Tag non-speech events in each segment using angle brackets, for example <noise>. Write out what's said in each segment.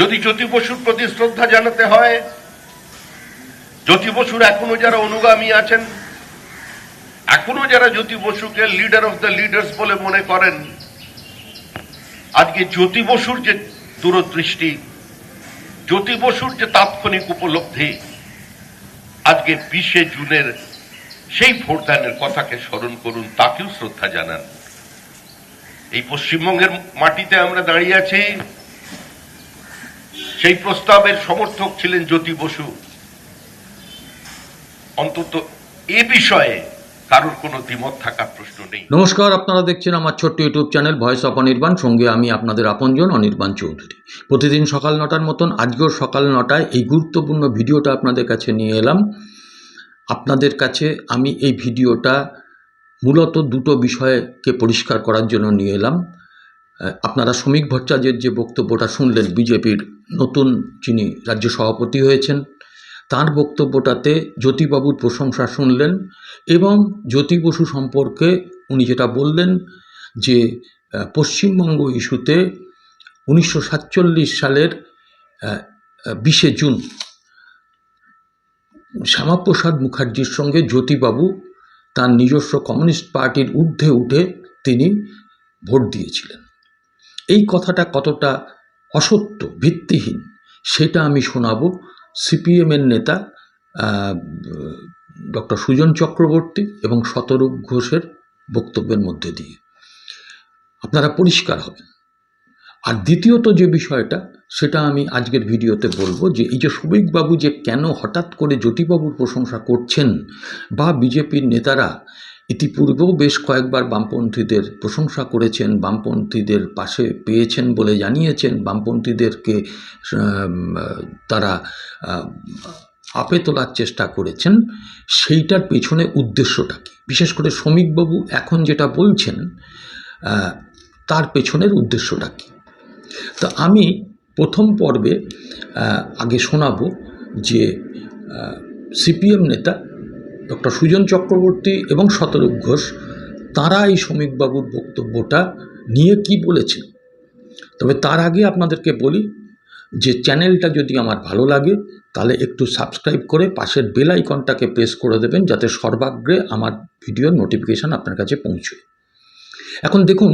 যদি জ্যোতি বসুর প্রতি শ্রদ্ধা জানাতে হয়, জ্যোতি বসুর এখনও যারা অনুগামী আছেন, এখনও যারা জ্যোতি বসুকে লিডার অফ দ্য লিডার্স বলে মনে করেন, আজকে জ্যোতি বসুর যে দূরদৃষ্টি, জ্যোতি বসুর যে তাৎক্ষণিক উপলব্ধি, আজকে বিশে জুনের সেই ভোটদানের কথাকে স্মরণ করুন, তাকেও শ্রদ্ধা জানান। এই পশ্চিমবঙ্গের মাটিতে আমরা দাঁড়িয়ে আছি সেই প্রস্তাবের সমর্থক ছিলেন জ্যোতি বসু। অন্তত এ বিষয়ে কারোর কোনো দ্বিমত থাকার প্রশ্ন নেই। নমস্কার, আপনারা দেখছেন আমার ছোট্ট YouTube channel voice of Anirban. সঙ্গে আমি আপনাদের আপনজন অনির্বাণ চৌধুরী। প্রতিদিন সকাল নটার মতন, আজকেও সকাল নটায় এই গুরুত্বপূর্ণ ভিডিওটা আপনাদের কাছে নিয়ে এলাম। আপনাদের কাছে আমি এই ভিডিওটা মূলত দুটো বিষয়কে পরিষ্কার করার জন্য নিয়ে এলাম। আপনারা শ্রমিক ভট্টাচার্যের যে বক্তব্যটা শুনলেন, বিজেপির নতুন যিনি রাজ্য সভাপতি হয়েছেন, তার বক্তব্যটাতে জ্যোতিবাবুর প্রশংসা শুনলেন এবং জ্যোতি বসু সম্পর্কে উনি যেটা বললেন যে পশ্চিমবঙ্গ ইস্যুতে উনিশশো সাতচল্লিশ সালের বিশে জুন শ্যামাপ্রসাদ মুখার্জির সঙ্গে জ্যোতিবাবু তার নিজস্ব কমিউনিস্ট পার্টির ঊর্ধ্বে উঠে তিনি ভোট দিয়েছিলেন। এই কথাটা কতটা অসত্য, ভিত্তিহীন। সেটা আমি শোনাবো সিপিএমের নেতা ডক্টর সুজন চক্রবর্তী এবং শতরূপ ঘোষের বক্তব্যের মধ্যে দিয়ে। আপনারা পরিষ্কার হবেন। আর দ্বিতীয়ত যে বিষয়টা, সেটা আমি আজকের ভিডিওতে বলব যে এই যে সুবিকবাবু যে কেন হঠাৎ করে জ্যোতিবাবুর প্রশংসা করছেন বা বিজেপির নেতারা ইতিপূর্বেও বেশ কয়েকবার বামপন্থীদের প্রশংসা করেছেন, বামপন্থীদের পাশে পেয়েছেন বলে জানিয়েছেন। বামপন্থীদেরকে তারা আপে তোলার চেষ্টা করেছেন। সেইটার পেছনে উদ্দেশ্যটা কি? বিশেষ করে শ্রমিকবাবু এখন যেটা বলছেন তার পেছনের উদ্দেশ্যটা কি? তো আমি প্রথম পর্বে আগে শোনাবো যে সিপিএম নেতা ডক্টর সুজন চক্রবর্তী এবং শতরূপ ঘোষ, তারা এই শ্রমিকবাবুর বক্তব্যটা নিয়ে কি বলেছেন তবে তার আগে আপনাদেরকে বলি যে চ্যানেলটা যদি আমার ভালো লাগে, তাহলে একটু সাবস্ক্রাইব করে পাশের বেল আইকনটাকে প্রেস করে দেবেন, যাতে সর্বাগ্রে আমার ভিডিওর নোটিফিকেশান আপনার কাছে পৌঁছয়। এখন দেখুন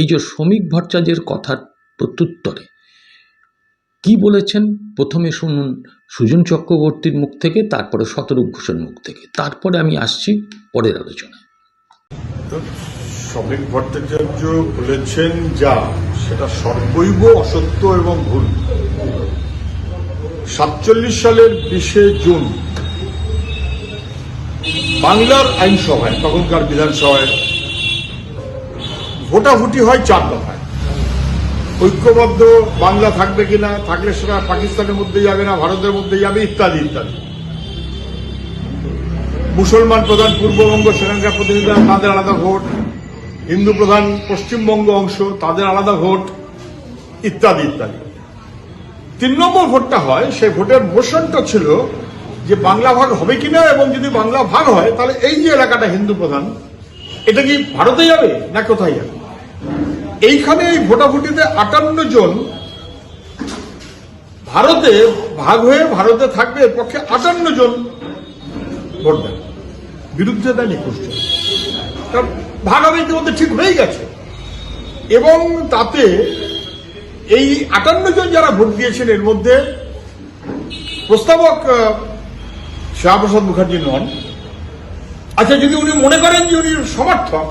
এই যে শ্রমিক ভট্টাচার্যের কথার প্রত্যুত্তরে কি বলেছেন? প্রথমে শুনুন, সুজন চক্রবর্তীর মুখ থেকে, তারপরে শতরূপ ঘোষের মুখ থেকে। তারপরে আমি আসছি পরের আলোচনায়। শ্রমিক ভট্টাচার্য বলেছেন যা, সেটা সর্বৈব অসত্য এবং ভুল। সাতচল্লিশ সালের বিশে জুন, বাংলার আইনসভায়, তখনকার বিধানসভায়, ভোটাভুটি হয় চার দফায়। ঐক্যবদ্ধ বাংলা থাকবে কিনা, থাকলে সেটা পাকিস্তানের মধ্যে যাবে না, ভারতের মধ্যে যাবে, ইত্যাদি ইত্যাদি। মুসলমান প্রধান পূর্ববঙ্গ, সেখানকার প্রতিনিধিরা, তাদের আলাদা ভোট। হিন্দু প্রধান পশ্চিমবঙ্গ অংশ, তাদের আলাদা ভোট, ইত্যাদি ইত্যাদি। তিন নম্বর ভোটটা হয় সেই ভোটের মোশনটা ছিল যে বাংলা ভাগ হবে কিনা এবং যদি বাংলা ভাগ হয়, তাহলে এই যে এলাকাটা হিন্দু প্রধান, এটা কি ভারতে যাবে না কোথায় যাবে? এইখানে এই ভোটাভুটিতে আটান্ন জন ভারতে ভাগ হয়ে ভারতে থাকবে পক্ষে আটান্ন জন ভোট দেন। বিরুদ্ধে দেন একুশ জন কারণ ভাগ হবে ইতিমধ্যে ঠিক হয়ে গেছে। এবং তাতে এই আটান্ন জন যারা ভোট দিয়েছেন, এর মধ্যে প্রস্তাবক শ্যামাপ্রসাদ মুখার্জি নন। আচ্ছা যদি উনি মনে করেন যে উনি সমর্থক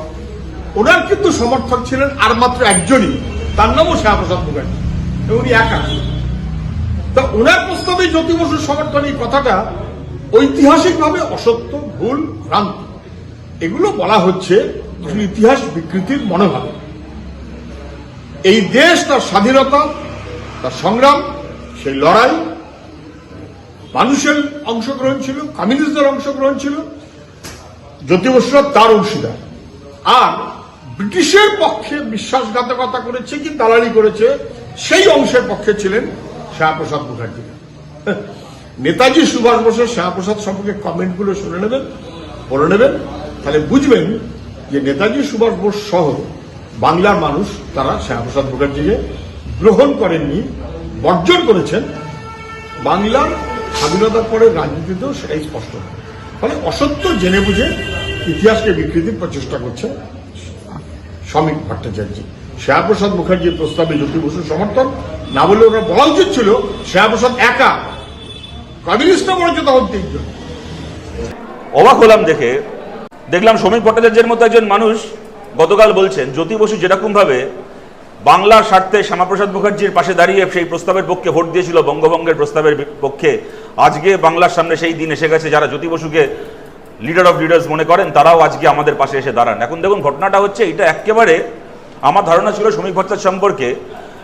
ওনার কিন্তু সমর্থক ছিলেন আর মাত্র একজনই। তার নামও শ্যামাপ্রসাদ মুখার্জি। উনি একা তা ওনার প্রস্তাবে জ্যোতি বসুর সমর্থন এই কথাটা ঐতিহাসিকভাবে অসত্য, ভুল, ভ্রান্ত। এগুলো বলা হচ্ছে ইতিহাস বিকৃতির মনোভাবে। এই দেশ তার স্বাধীনতা, তার সংগ্রাম, সেই লড়াই মানুষের অংশগ্রহণ ছিল, কমিউনিস্টদের অংশগ্রহণ ছিল, জ্যোতি বসুরা তার অংশীদার। আর ব্রিটিশের পক্ষে বিশ্বাসঘাতকতা করেছে কি দালালি করেছে, সেই অংশের পক্ষে ছিলেন শ্যামাপ্রসাদ মুখার্জি। <laughs> নেতাজি সুভাষ বোসের শ্যামাপ্রসাদ সম্পর্কে কমেন্টগুলো শুনে নেবেন, পড়ে নেবেন। তাহলে বুঝবেন যে নেতাজি সুভাষ বোস সহ বাংলার মানুষ তারা শ্যামাপ্রসাদ মুখার্জিকে গ্রহণ করেননি, বর্জন করেছেন। বাংলার স্বাধীনতার পরে রাজনীতিতেও সেটাই স্পষ্ট। ফলে অসত্য জেনে বুঝে ইতিহাসকে বিকৃতির প্রচেষ্টা করছেন শ্রমিক ভট্টাচার্য। শ্যামাপ্রসাদ মুখার্জির প্রস্তাবে জ্যোতি বসুর সমর্থন? না বলে ওরা বলা উচিত ছিল, শ্যামাপ্রসাদ একা। কমিউনিস্টরা বলেছে তখন তিনজন। অবাক হলাম দেখে। দেখলাম শ্রমিক ভট্টাচার্যের মতো একজন মানুষ গতকাল বলছেন, জ্যোতি বসু যেরকমভাবে বাংলার স্বার্থে শ্যামাপ্রসাদ মুখার্জির পাশে দাঁড়িয়ে সেই প্রস্তাবের পক্ষে ভোট দিয়েছিল, বঙ্গভঙ্গের প্রস্তাবের পক্ষে, আজকে বাংলার সামনে সেই দিন এসে গেছে যারা জ্যোতি বসুকে লিডার অফ লিডার্স মনে করেন, তারাও আজকে আমাদের পাশে এসে দাঁড়ান। এখন দেখুন, ঘটনাটা হচ্ছে, এটা একেবারে আমার ধারণা ছিল শ্রমিক ভট্টাচার্য সম্পর্কে,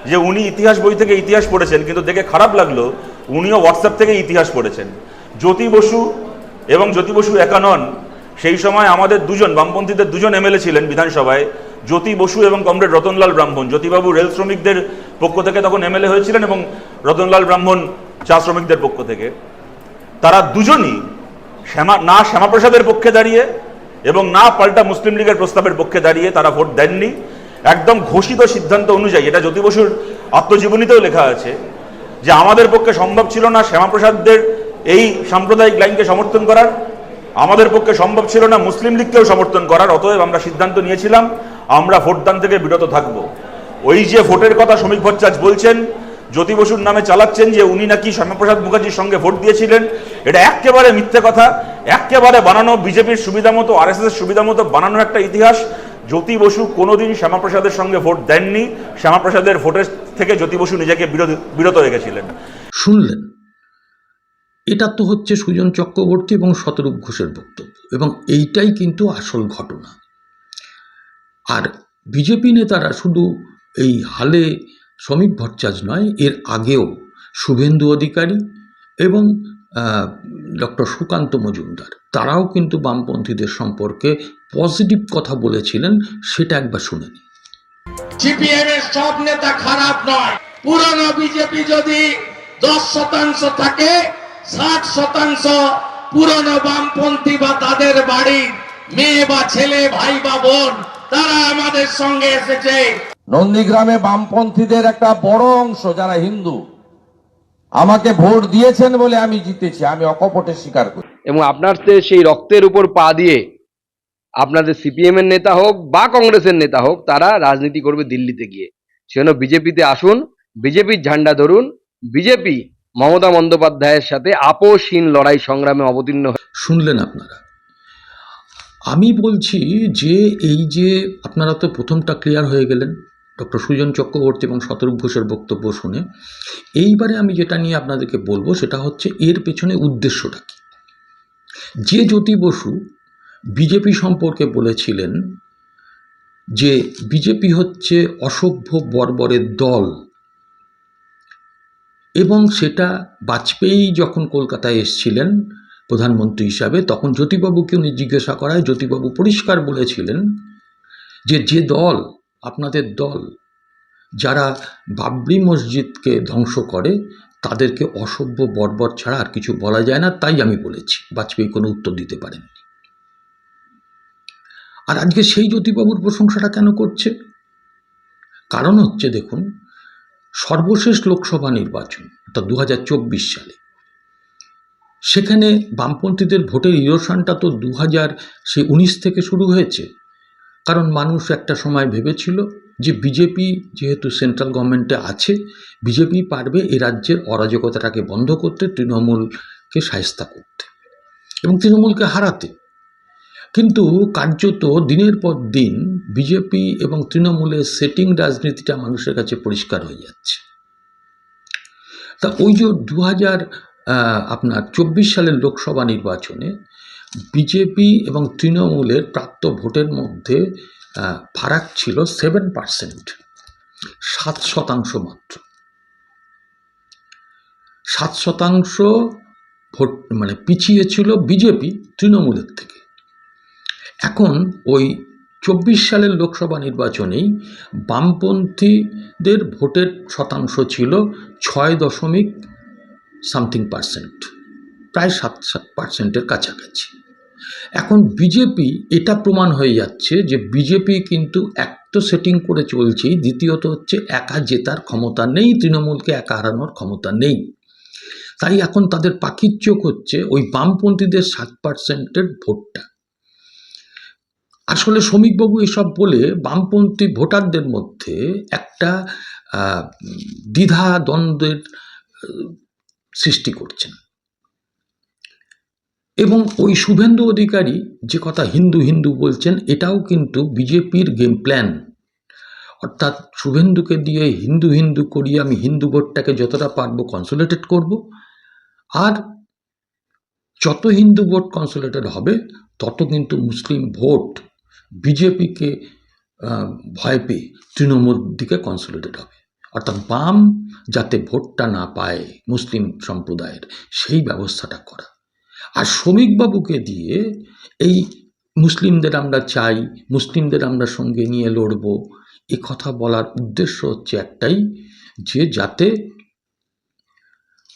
যে উনি ইতিহাস বই থেকে ইতিহাস পড়েছেন, কিন্তু দেখে খারাপ লাগল, উনিও হোয়াটসঅ্যাপ থেকে ইতিহাস পড়েছেন। জ্যোতি বসু এবং জ্যোতি বসু একা নন, সেই সময় আমাদের দুজন, বামপন্থীদের দুজন এমএলএ ছিলেন বিধানসভায়, জ্যোতি বসু এবং কমরেড রতনলাল ব্রাহ্মণ। জ্যোতিবাবু রেল শ্রমিকদের পক্ষ থেকে তখন এমএলএ হয়েছিলেন এবং রতনলাল ব্রাহ্মণ চা শ্রমিকদের পক্ষ থেকে। তারা দুজনই শ্যামা না শ্যামাপ্রসাদের পক্ষে দাঁড়িয়ে এবং না পাল্টা মুসলিম লীগের প্রস্তাবের পক্ষে দাঁড়িয়ে তারা ভোট দেননি। একদম ঘোষিত সিদ্ধান্ত অনুযায়ী, এটা জ্যোতি বসুর আত্মজীবনীতেও লেখা আছে, যে আমাদের পক্ষে সম্ভব ছিল না শ্যামাপ্রসাদদের এই সাম্প্রদায়িক লাইনকে সমর্থন করার, আমাদের পক্ষে সম্ভব ছিল না মুসলিম লীগকেও সমর্থন করার, অতএব আমরা সিদ্ধান্ত নিয়েছিলাম, আমরা ভোটদান থেকে বিরত থাকব। ওই যে ভোটের কথা শ্রমিক ভট্টাচার্য বলছেন জ্যোতি বসুর নামে চালাচ্ছেন যে উনি নাকি শ্যামাপ্রসাদ মুখার্জির সঙ্গে ভোট দিয়েছিলেন, এটা একেবারে মিথ্যে কথা, একেবারে বানানো বিজেপির সুবিধা মতো আর এস সুবিধা মতো বানানো একটা ইতিহাস। জ্যোতি বসু কোনোদিন শ্যামাপ্রসাদের সঙ্গে ভোট দেননি, শ্যামাপ্রসাদের ভোটের থেকে জ্যোতি বসু নিজেকে বিরত রেখেছিলেন। শুনলেন? এটা তো হচ্ছে সুজন চক্রবর্তী এবং শতরূপ ঘোষের বক্তব্য, এবং এইটাই কিন্তু আসল ঘটনা। আর বিজেপি নেতারা শুধু এই হালে শ্রমিক ভট্টাচার্য নয়, এর আগেও শুভেন্দু অধিকারী এবং ডক্টর সুকান্ত মজুমদার, তারাও কিন্তু বামপন্থীদের সম্পর্কে পজিটিভ কথা বলেছিলেন, সেটা একবার শুনে নিন। সব নেতা খারাপ নয় পুরনো বিজেপি যদি দশ শতাংশ থাকে, ষাট শতাংশ পুরনো বামপন্থী বা তাদের বাড়ির মেয়ে বা ছেলে, ভাই বা বোন, তারা আমাদের সঙ্গে এসেছে নন্দীগ্রামে বামপন্থীদের একটা বড় অংশ যারা হিন্দু আমাকে ভোট দিয়েছেন বলে আমি জিতেছি আমি অকপটে স্বীকার করি। এবং আপনার সেই রক্তের উপর পা দিয়ে আপনাদের সিপিএম এর নেতা হোক বা কংগ্রেসের নেতা হোক তারা রাজনীতি করবে দিল্লিতে গিয়ে। সেজন্য বিজেপিতে আসুন বিজেপির ঝান্ডা ধরুন বিজেপি মমতা বন্দ্যোপাধ্যায়ের সাথে আপোষহীন লড়াই সংগ্রামে অবতীর্ণ শুনলেন আপনারা। আমি বলছি যে এই যে আপনারা তো প্রথমটা ক্লিয়ার হয়ে গেলেন ডক্টর সুজন চক্রবর্তী এবং শতরূপ ঘোষের বক্তব্য শুনে, এইবারে আমি যেটা নিয়ে আপনাদেরকে বলব সেটা হচ্ছে এর পেছনে উদ্দেশ্যটা কী? যে জ্যোতি বসু বিজেপি সম্পর্কে বলেছিলেন যে বিজেপি হচ্ছে অসভ্য বর্বরের দল এবং সেটা বাজপেয়ী যখন কলকাতায় এসছিলেন প্রধানমন্ত্রী হিসাবে, তখন জ্যোতিবাবুকে উনি জিজ্ঞাসা করায়, জ্যোতিবাবু পরিষ্কার বলেছিলেন যে যে দল আপনাদের দল। যারা বাবরি মসজিদকে ধ্বংস করে, তাদেরকে অসভ্য বর্বর ছাড়া আর কিছু বলা যায় না, তাই আমি বলেছি। বাজপেয়ী কোনো উত্তর দিতে পারেননি। আর আজকে সেই জ্যোতিবাবুর প্রশংসাটা কেন করছে? কারণ হচ্ছে, দেখুন, সর্বশেষ লোকসভা নির্বাচন, অর্থাৎ দু হাজার চব্বিশ সালে, সেখানে বামপন্থীদের ভোটের ইরোশনটা তো দু হাজার সে উনিশ থেকে শুরু হয়েছে। কারণ মানুষ একটা সময় ভেবেছিল যে বিজেপি যেহেতু সেন্ট্রাল গভর্নমেন্টে আছে, বিজেপি পারবে এ রাজ্যের অরাজকতাটাকে বন্ধ করতে, তৃণমূলকে সায়স্তা করতে এবং তৃণমূলকে হারাতে। কিন্তু কার্যত দিনের পর দিন বিজেপি এবং তৃণমূলের সেটিং রাজনীতিটা মানুষের কাছে পরিষ্কার হয়ে যাচ্ছে। তা ওই যে দু হাজার আপনার চব্বিশ সালের লোকসভা নির্বাচনে বিজেপি এবং তৃণমূলের প্রাপ্ত ভোটের মধ্যে ফারাক ছিল সেভেন পার্সেন্ট সাত শতাংশ মাত্র। সাত শতাংশ ভোট মানে পিছিয়ে ছিল বিজেপি তৃণমূলের থেকে। এখন ওই চব্বিশ সালের লোকসভা নির্বাচনেই বামপন্থীদের ভোটের শতাংশ ছিল ছয় দশমিক সামথিং পার্সেন্ট প্রায় সাত সাত পার্সেন্টের কাছাকাছি। এখন বিজেপি এটা প্রমাণ হয়ে যাচ্ছে যে বিজেপি কিন্তু এক তো সেটিং করে চলছে, দ্বিতীয়ত হচ্ছে একা জেতার ক্ষমতা নেই, তৃণমূলকে একা হারানোর ক্ষমতা নেই। তাই এখন তাদের পাখির চোখ হচ্ছে ওই বামপন্থীদের সাত পার্সেন্টের ভোটটা। আসলে শ্রমিকবাবু এসব বলে বামপন্থী ভোটারদের মধ্যে একটা দ্বিধা দ্বন্দ্বের সৃষ্টি করছেন। এবং ওই শুভেন্দু অধিকারী যে কথা হিন্দু হিন্দু বলছেন, এটাও কিন্তু বিজেপির গেম প্ল্যান অর্থাৎ শুভেন্দুকে দিয়ে হিন্দু হিন্দু করিয়ে আমি হিন্দু ভোটটাকে যতটা পারব কনসোলেটেড করব। আর যত হিন্দু ভোট কনসোলেটেড হবে, তত কিন্তু মুসলিম ভোট বিজেপিকে ভয় পেয়ে তৃণমূল দিকে কনসোলেটেড হবে। অর্থাৎ বাম যাতে ভোটটা না পায় মুসলিম সম্প্রদায়ের, সেই ব্যবস্থাটা করা। আর শ্রমিকবাবুকে দিয়ে এই মুসলিমদের আমরা চাই, মুসলিমদের আমরা সঙ্গে নিয়ে লড়ব, এ কথা বলার উদ্দেশ্য হচ্ছে একটাই, যে যাতে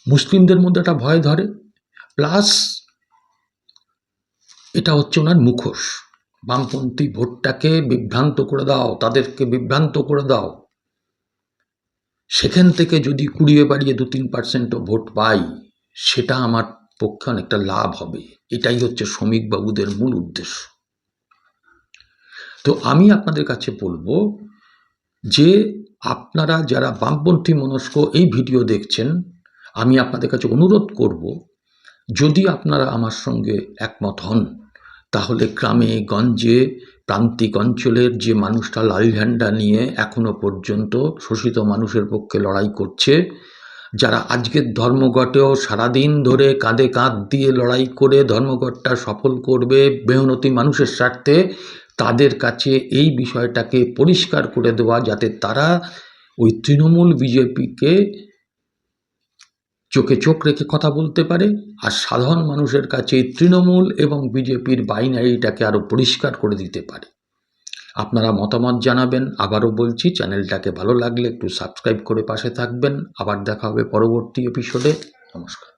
মুসলিমদের মধ্যে একটা ভয় ধরে, প্লাস এটা হচ্ছে ওনার মুখোশ। বামপন্থী ভোটটাকে বিভ্রান্ত করে দাও, তাদেরকে বিভ্রান্ত করে দাও। সেখান থেকে যদি কুড়িয়ে বাড়িয়ে দু তিন পার্সেন্টও ভোট পাই, সেটা আমার পক্ষে অনেকটা লাভ হবে। এটাই হচ্ছে শ্রমিকবাবুদের মূল উদ্দেশ্য। তো আমি আপনাদের কাছে বলব যে আপনারা যারা বামপন্থী মনস্ক এই ভিডিও দেখছেন, আমি আপনাদের কাছে অনুরোধ করব, যদি আপনারা আমার সঙ্গে একমত হন, তাহলে গ্রামে, গঞ্জে, প্রান্তিক অঞ্চলের যে মানুষটা লাল ঝান্ডা নিয়ে এখনও পর্যন্ত শোষিত মানুষের পক্ষে লড়াই করছে যারা আজকের ধর্মঘটেও সারাদিন ধরে কাঁধে কাঁধ দিয়ে লড়াই করে ধর্মঘটটা সফল করবে মেহনতি মানুষের স্বার্থে, তাদের কাছে এই বিষয়টাকে পরিষ্কার করে দেওয়া যাতে তারা ওই তৃণমূল বিজেপিকে চোখে চোখ রেখে কথা বলতে পারে আর সাধারণ মানুষের কাছে তৃণমূল এবং বিজেপির বাইনারিটাকে আরও পরিষ্কার করে দিতে পারে। আপনারা মতামত জানাবেন। আবারও বলছি, চ্যানেলটাকে ভালো লাগলে একটু সাবস্ক্রাইব করে পাশে থাকবেন। আবার দেখা হবে পরবর্তী এপিসোডে নমস্কার।